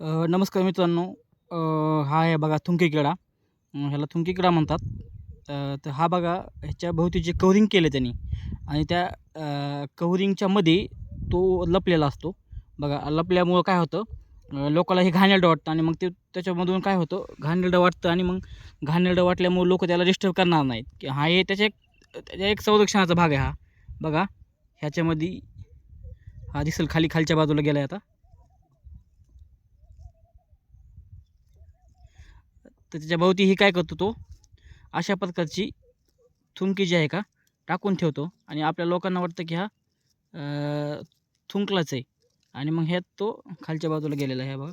नमस्कार मित्रांनो. हा आहे बघा थुंकीकिडा ह्याला थुंकीकिडा म्हणतात. तर हा बघा ह्याच्या भोवती जे कवरिंग केलं त्यांनी आणि त्या कवरिंगच्यामध्ये कवरिंगच्या मध्ये तो लपलेला असतो. बघा लपल्यामुळं काय होतं? लोकाला हे घाणेरडं वाटतं आणि मग ते त्याच्यामधून काय होतं? घाणेरडं वाटतं आणि मग घाणेरडं वाटल्यामुळे लोक त्याला डिस्टर्ब करणार नाहीत. की हा हे त्याच्या एक त्याच्या एक संरक्षणाचा भाग आहे हा. बघा ह्याच्यामध्ये हा दिसेल खाली खालच्या बाजूला गेला आहे आता. तर त्याच्या भोवती ही काय करतो तो? अशा प्रकारची थुंकी जी आहे का टाकून ठेवतो. आणि आपल्या लोकांना वाटतं की हा थुंकलाच आहे. आणि मग ह्यात तो खालच्या बाजूला गेलेला आहे बघा.